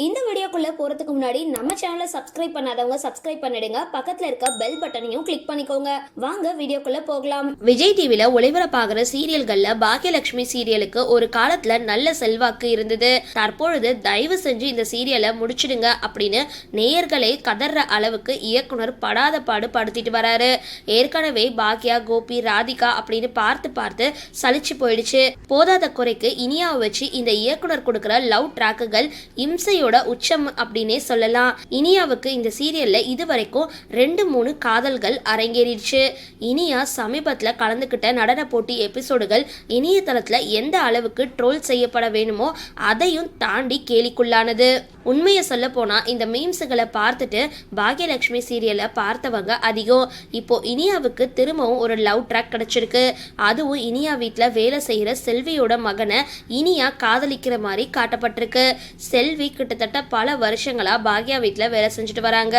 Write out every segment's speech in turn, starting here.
இந்த வீடியோக்குள்ள போறதுக்கு முன்னாடி நம்ம சேனலை சப்ஸ்கிரைப் பண்ணாதவங்க சப்ஸ்கிரைப் பண்ணிடுங்க. பக்கத்துல இருக்க பெல் பட்டனையும் கிளிக் பண்ணிக்கோங்க. வாங்க வீடியோக்குள்ள போகலாம். விஜய் டிவில ஒளிபரப்பாகிற சீரியல்கள்ல பாக்கியலட்சுமி சீரியலுக்கு ஒரு காலத்துல நல்ல செல்வாக்கு இருந்தது. தற்பொழுது தயவு செஞ்சு இந்த சீரியலை முடிச்சிடுங்க அப்படின்னு நேயர்களை கதற அளவுக்கு இயக்குனர் படாத பாடு படுத்திட்டு வராரு. ஏற்கனவே பாக்யா கோபி ராதிகா அப்படின்னு பார்த்து பார்த்து சலிச்சு போயிடுச்சு. போதாத குறைக்கு இனியாவை வச்சு இந்த இயக்குனர் கொடுக்குற லவ் ட்ராக்குகள் நடிகையோட உச்சம் அப்படின்னே சொல்லலாம். இனியாவுக்கு இந்த சீரியல்ல இதுவரைக்கும் ரெண்டு மூணு காதல்கள் அரங்கேறிடுச்சு. இனியா சமீபத்தில் கலந்துக்கிட்ட நடன போட்டி எபிசோடுகள் இணையதளத்தில் எந்த அளவுக்கு ட்ரோல் செய்யப்பட வேணுமோ அதையும் தாண்டி கேலிக்குள்ளானது. உண்மையை சொல்ல போனால் இந்த மீம்ஸுகளை பார்த்துட்டு பாக்யலட்சுமி சீரியலை பார்த்தவங்க அதிகம். இப்போ இனியாவுக்கு திரும்பவும் ஒரு லவ் ட்ராக் கிடைச்சிருக்கு. அதுவும் இனியா வீட்டில் வேலை செய்கிற செல்வியோட மகனை இனியா காதலிக்கிற மாதிரி காட்டப்பட்டிருக்கு. செல்வி கிட்டத்தட்ட பல வருஷங்களா பாக்யா வீட்டில் வேலை செஞ்சுட்டு வராங்க.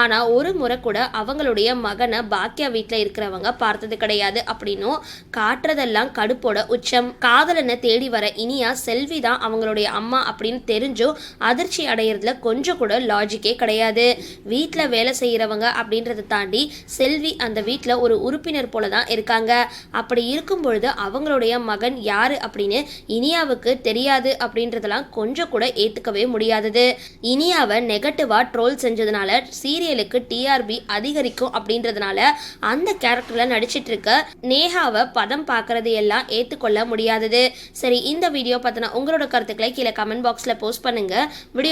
ஆனால் ஒரு முறை கூட அவங்களுடைய மகனை பாக்யா வீட்டில் இருக்கிறவங்க பார்த்தது கிடையாது. அப்படின்னும் காட்டுறதெல்லாம் கடுப்போட உச்சம். காதலனை தேடி வர இனியா செல்வி தான் அவங்களுடைய அம்மா அப்படின்னு தெரிஞ்சும் அதிர்ச்சி அடையிறதுல கொஞ்சம் கூட லாஜிக்கே கிடையாது. வீட்டில் வேலை செய்கிறவங்க அப்படின்றத தாண்டி செல்வி அந்த வீட்டில் ஒரு உறுப்பினர் போல தான் இருக்காங்க. அப்படி இருக்கும் பொழுது அவங்களுடைய மகன் யாரு அப்படின்னு இனியாவுக்கு தெரியாது அப்படின்றதெல்லாம் கொஞ்சம் கூட ஏற்றுக்கவே முடியாதது. இனியாவை நெகட்டிவாக ட்ரோல் செஞ்சதுனால சீரியலுக்கு டிஆர்பி அதிகரிக்கும் அப்படின்றதுனால அந்த கேரக்டரில் நடிச்சிட்டு இருக்க நேஹாவை பதம் பார்க்கறது எல்லாம் ஏற்றுக்கொள்ள முடியாதது. சரி இந்த வீடியோ பார்த்தனா உங்களோட கருத்துக்களை கீழே கமெண்ட் பாக்ஸில் போஸ்ட் பண்ணுங்க. வீடியோ